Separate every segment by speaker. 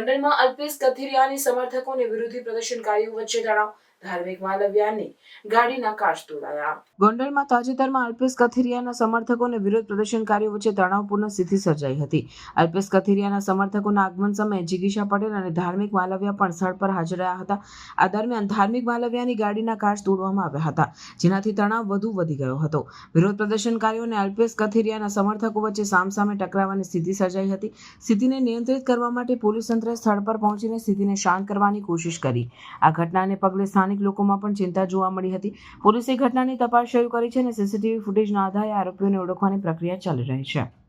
Speaker 1: ગોંડલમાં અલ્પેશ કથિરિયાની સમર્થકો અને વિરોધી પ્રદર્શનકારીઓ વચ્ચે તણાવ ધાર્મિક માલવ્યાની ગાડીના કાચ તોડાયા. ગોંડલમાં તાજેતરમાં અલ્પેશ કથિરિયાના સમર્થકોને વિરોધ પ્રદર્શનકારીઓ વચ્ચે તણાવપૂર્ણ સ્થિતિ સર્જાઈ હતી. અલ્પેશ કથિરિયાના સમર્થકોના આગમન સમયે જિગીશા પટેલ અને ધાર્મિક માલવ્યા પણ સ્થળ પર હાજર રહ્યા હતા. આ દરમિયાન ધાર્મિક માલવ્યાની ગાડીના કાચ તોડવામાં આવ્યા હતા, જેનાથી તણાવ વધુ વધી ગયો હતો. વિરોધ પ્રદર્શનકારીઓ અને અલ્પેશ કથિરિયાના સમર્થકો વચ્ચે સામસામે ટકરાવવાની સ્થિતિ સર્જાઈ હતી. સ્થિતિને નિયંત્રિત કરવા માટે પોલીસ તંત્રે સ્થળ પર પહોંચીને સ્થિતિને શાંત કરવાની કોશિશ કરી. આ ઘટનાને પગલે સ્થાનિક લોકોમાં પણ ચિંતા જોવા મળી હતી. પોલીસે ઘટનાની તપાસ શરૂ કરી છે અને સીસીટીવી ફૂટેજના આધારે આરોપીઓને ઓળખવાની પ્રક્રિયા ચાલી રહી છે.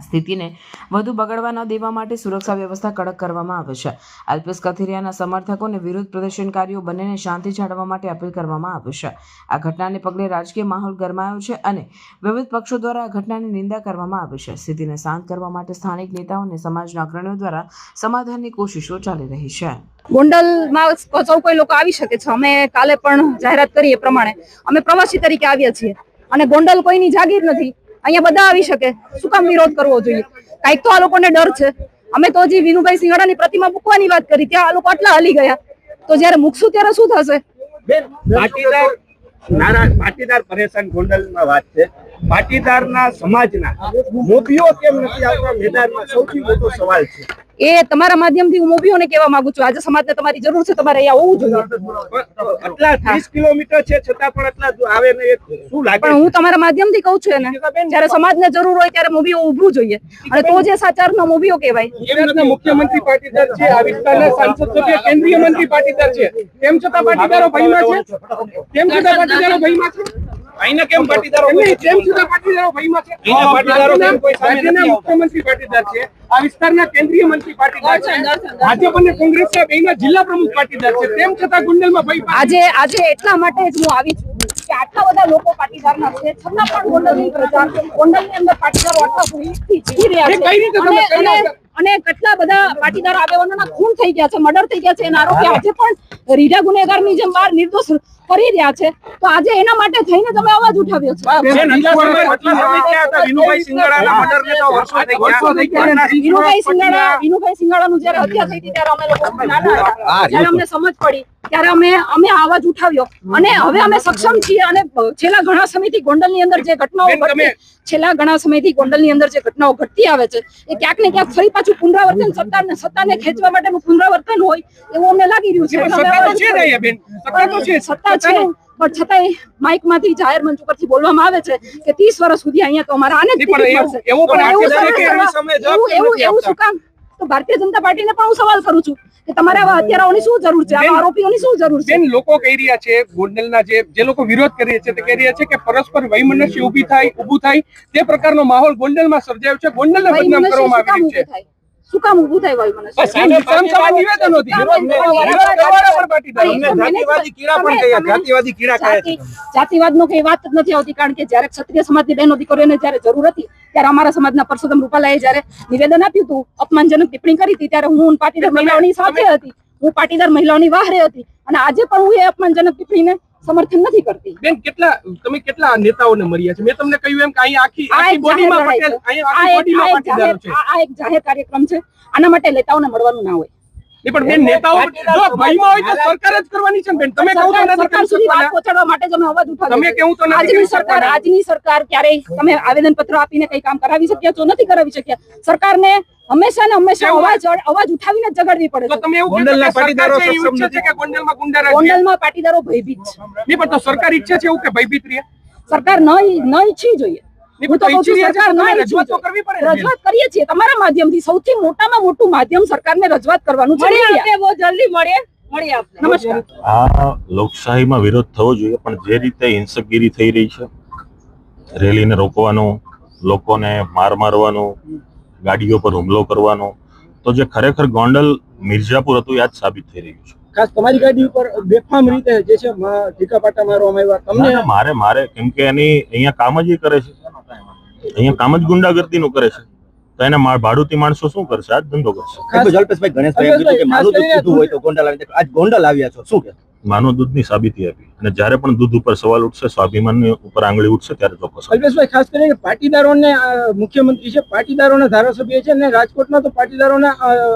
Speaker 1: સ્થિતિને વધુ બગડવા ન દેવા માટે સુરક્ષા વ્યવસ્થા કડક કરવામાં આવે છે. અલ્પેશ કથિરિયાના સમર્થકોને વિરુદ્ધ પ્રદર્શનકારીઓ બંનેને શાંતિ જાળવવા માટે અપીલ કરવામાં આવી છે. આ ઘટનાને પગલે રાજકીય માહોલ ગરમાયો છે અને વિવિધ પક્ષો દ્વારા આ ઘટનાની નિંદા કરવામાં આવી છે. સ્થિતિને શાંત કરવા માટે સ્થાનિક નેતાઓ અને સમાજના અગ્રણીઓ દ્વારા સમાધાનની કોશિશો ચાલી રહી છે.
Speaker 2: ગોંડલમાં સૌ કોઈ લોકો આવી શકે છે. અમે કાલે પણ જાહેરાત કરી એ પ્રમાણે. અમે પ્રવાસી તરીકે આવ્યા છીએ. અને ગોંડલ કોઈની જાગીર નથી. અહીંયા બધા આવી શકે. શું કામ વિરોધ કરવો જોઈએ? કાંઈક તો આ લોકોને ડર છે. અમે તો હજી વિનુભાઈ સિંગાડાની પ્રતિમા મૂકવાની વાત કરી, ત્યાં આ લોકો આટલા હલી ગયા. તો જ્યારે મૂકશું ત્યારે શું થશે?
Speaker 3: પાટીદાર પાટીદાર પરેશાન ગોંડલમાં વાત છે. પાટીદારના સમાજના મોભીઓ કેમ નથી આવતા? મેદાનમાં સૌથી મોટો સવાલ છે.
Speaker 2: એ તમારા માધ્યમથી હું મોભીઓને કહેવા માંગુ છું. આજે સમાજને તમારી જરૂર છે તમારે અહીંયા હોવું જોઈએ.
Speaker 3: આટલા ત્રીસ કિલોમીટર છે છતાં પણ આટલા આવે ને શું લાગે
Speaker 2: પણ હું તમારા માધ્યમથી કહું છું એને. જ્યારે સમાજને જરૂર હોય ત્યારે મોભીઓ ઊભું જોઈએ. અને તો જે સાચારનો મોભીઓ કહેવાય.
Speaker 4: ગુજરાતના મુખ્યમંત્રી પાટીદાર છે આ વિસ્તારના સાંસદ સભ્ય કેન્દ્રીય મંત્રી પાટીદાર છે. તેમ છતાં પાટીદારો ભયમાં છે? તેમ છતાં પાટીદારો ભયમાં છે?
Speaker 3: અહીંના કેમ પાટીદારો
Speaker 4: તેમ છતાં પાટીદારો ભાઈમાં છે.
Speaker 3: અહીંના પાટીદારો કેમ કોઈ સામે નથી આવતા?
Speaker 4: મુખ્યમંત્રી પાટીદાર છે. આ વિસ્તારના કેન્દ્રીય મંત્રી પાટીદાર છે. ભાજપ અને કોંગ્રેસના બેયના જિલ્લા પ્રમુખ પાટીદાર છે. તેમ છતાં ગુંડલમાં ભાઈ
Speaker 2: આજે આજે એટલા માટે જ હું આવી છું કે આટલા બધા લોકો પાટીદારના છે. છતાં પણ ગોંડલની પ્રજા ગોંડલની અંદર પાટીદારો આટલા ભૂમિથી જીવી રહ્યા
Speaker 4: એ કઈ રીતે
Speaker 2: છે
Speaker 4: તમે
Speaker 2: અને કેટલા બધા પાટીદાર આગેવાનોના ખૂન થઈ ગયા છે મર્ડર થઈ ગયા છે એના આરોપી આજે પણ રીઢા ગુનેગારની જેમ બહાર નિર્દોષ ફરી રહ્યા છે. તો આજે એના માટે થઈને તમે અવાજ ઉઠાવ્યો છે?
Speaker 3: વિનુભાઈ સિંગાડાના મર્ડરને તો વર્ષો થઈ ગયા.
Speaker 4: વર્ષો થઈ ગયા.
Speaker 2: વિનુભાઈ સિંગાડા વિનુભાઈ સિંગાડાનું જ્યારે હત્યા થઈ હતી ત્યારે અમે લોકો નાના હતા. જ્યારે અમને સમજ પડી. ત્યારે અમે અમે આ અવાજ ઉઠાવ્યો. અને હવે અમે સક્ષમ છીએ અને છેલ્લા ઘણા સમયથી ગોંડલની અંદર જે ઘટનાઓ ઘટતી છેલ્લા ઘણા સમયથી ગોંડલની અંદર જે ઘટનાઓ ઘટતી આવે છે એ ક્યાંક ને ક્યાંક ફરી પાછું પુનરાવર્તન સત્તાને સત્તાને ખેંચવા માટેનું પુનરાવર્તન હોય એવું અમને લાગી રહ્યું છે.
Speaker 4: સત્તા છે ને અહીંયા બેન સત્તા તો છે.
Speaker 2: સત્તા છે. પણ છતાંય માઇકમાંથી જાહેર મંચ ઉપરથી બોલવામાં આવે છે કે ત્રીસ વર્ષ સુધી અહીંયા તો અમારા આને
Speaker 4: એવું
Speaker 2: શું કામ? તો ભારતીય જનતા પાર્ટીને પણ હું સવાલ કરું છું કે તમારે આવા હત્યારાઓની શું જરૂર છે? આવા આરોપીઓની શું જરૂર છે?
Speaker 4: લોકો કહી રહ્યા છે ગોંડલના જે જે લોકો વિરોધ કરી રહ્યા છે તે કહી રહ્યા છે કે પરસ્પર વૈમનસ્ય ઊભી થાય ઊભું થાય. તે પ્રકારનો માહોલ ગોંડલમાં સર્જાયો છે. ગોંડલને બદનામ કરવામાં
Speaker 2: શું કામ
Speaker 4: આવી છે
Speaker 2: શું કામ ઊભું થાય વય
Speaker 4: મને? નિવેદનો હતી.
Speaker 3: જાતિવાદી કીડા પણ કહ્યા જાતિવાદી કીડા કહે છે
Speaker 2: જાતિ- જાતિવાદનો કઈ વાત જ નથી આવતી કારણ કે જ્યારે ક્ષત્રિય સમાજની બહેનો દીકરીઓને જ્યારે જરૂર હતી ત્યારે અમારા સમાજના પરસોત્તમ રૂપાલાએ જ્યારે નિવેદન આપ્યું હતું અપમાનજનક ટિપ્પણી કરી હતી ત્યારે હું પાટીદાર મહિલાઓની સાથે હતી. હું પાટીદાર મહિલાઓની વાહરે હતી. અને આજે પણ હું એ અપમાનજનક ટિપ્પણીને સમર્થન નથી કરતી.
Speaker 4: બેન કેટલા તમે કેટલા નેતાઓને મળ્યા છે? મેં તમને કહ્યું એમ કે અહીં આખી આખી બોડીમાં પટેલ
Speaker 2: આ
Speaker 4: આખી બોડીમાં પટેલ છે.
Speaker 2: આ એક જાહેર કાર્યક્રમ છે. આના માટે નેતાઓને મળવાનું ના હોય.
Speaker 4: નહીં, પણ બેન નેતાઓ જો ભયમાં હોય તો સરકાર જ કરવાની છે બેન તમે કહું તો નથી કરી શકવાના.
Speaker 2: પહોંચાડવા માટે જ અવાજ ઉઠાવ્યો
Speaker 4: તમે
Speaker 2: છે.
Speaker 4: તો નથી
Speaker 2: આજની સરકાર આજની સરકાર ક્યારેય તમે આવેદન પત્ર આપીને કઈ કામ કરાવી શક્યા છો નથી કરાવી શક્યા સરકારને હંમેશા ને હંમેશા અવાજ અવાજ ઉઠાવીને જ જગાડવી પડે
Speaker 4: તો તમે એવું
Speaker 3: ગોંડલના પાટીદારો
Speaker 4: સરકાર છે એ
Speaker 3: સક્ષમ નથી.
Speaker 4: કે ગોંડલમાં ગુંડારાજ
Speaker 2: ગોંડલમાં પાટીદારો ભયભીત છે
Speaker 4: નહીં, પણ તો સરકાર ઈચ્છે છે એવું કે ભયભીત રહે
Speaker 2: સરકાર ન ન
Speaker 4: ઈચ્છી
Speaker 2: જોઈએ.
Speaker 4: કરવી પડે ને
Speaker 2: રજૂઆત કરીએ છીએ. તમારા માધ્યમથી સૌથી મોટામાં મોટું માધ્યમ સરકારને રજૂઆત કરવાનું છે. મીડિયા. નમસ્કાર.
Speaker 5: આ લોકશાહીમાં વિરોધ થવો જોઈએ પણ જે રીતે હિંસકગીરી થઈ રહી છે રેલીને રોકવાનું લોકોને માર મારવાનું ગાડીઓ પર હુમલો કરવાનો તો જે ખરેખર ગોંડલ મિર્ઝાપુર હતું યાદ સાબિત થઈ રહ્યું છે.
Speaker 6: ખાસ તમારી ગાડી ઉપર બેફામ રીતે જે છે ઠીકા પાટા મારવામાં આવ્યા. તમને
Speaker 5: મારે મારે કેમ કે એની અહીંયા કામ જ એ કરે છે. અહીંયા કામ જ ગુંડાગર્દીનું કરે છે. તો એને ભાડુતી માણસો શું કરશે? આજ ધંધો કરશે.
Speaker 7: જલ્પેશભાઈ ગણેશભાઈ એમ કીધું કે મારું દુઃખ કીધું હોય તો ગોંડલ આવી. આજ ગોંડલ આવ્યા છો. શું કે?
Speaker 5: માનવ દૂધની સાબિતી આપી. અને જ્યારે પણ દૂધ ઉપર સવાલ ઉઠશે સ્વાભિમાનની ઉપર આંગળી ઉઠશે ત્યારે ચોક્કસ
Speaker 6: અલ્પેશભાઈ ખાસ કરીને પાટીદારોને મુખ્યમંત્રી છે પાટીદારોના ધારાસભ્ય છે અને રાજકોટમાં તો પાટીદારોના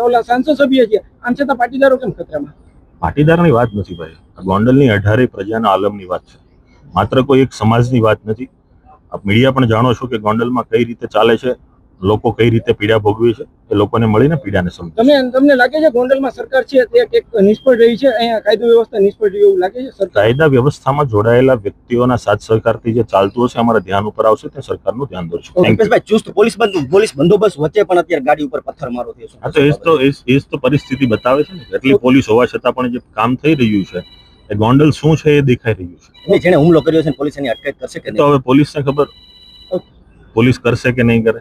Speaker 6: ઓલા સાંસદ સભ્ય છે. આમ છતાં પાટીદારો કેમ ખતરામાં?
Speaker 5: પાટીદારની વાત નથી ભાઈ. આ ગોંડલની અઢારે પ્રજાના આલમની વાત છે. માત્ર કોઈ એક સમાજની વાત નથી. આપ મીડિયા પણ જાણો છો કે ગોંડલમાં કઈ રીતે ચાલે છે. લોકો કઈ રીતે પીડા ભોગવે છે એ લોકોને મળીને પીડાને સમજે
Speaker 6: તમે તમને લાગે છે ગોંડલમાં સરકાર છે તે એક નિષ્ફળ રહી છે? અહીંયા કાયદો વ્યવસ્થા નિષ્ફળ રહી એવું લાગે છે
Speaker 5: કાયદા વ્યવસ્થામાં જોડાયેલા વ્યક્તિઓના સાથ સહકારથી જે ચાલતું હશે અમારા ધ્યાન ઉપર આવશે તે સરકારનું ધ્યાન દોરશું.
Speaker 7: રૂપેશભાઈ ચુસ્ત પોલીસ બંધ પોલીસ બંદોબસ્ત વચ્ચે પણ અત્યારે ગાડી ઉપર પથ્થર મારો થયો છે.
Speaker 5: હા તો એ તો એ તો પરિસ્થિતિ બતાવે છે ને એટલી પોલીસ હોવા છતાં પણ જે કામ થઈ રહ્યું છે એ ગોંડલ શું છે એ દેખાઈ રહ્યું છે.
Speaker 7: જેને હુમલો કર્યો છે પોલીસ એની અટકાયત કરશે કે
Speaker 5: તો હવે પોલીસને ખબર પોલીસ કરશે કે નહીં કરે?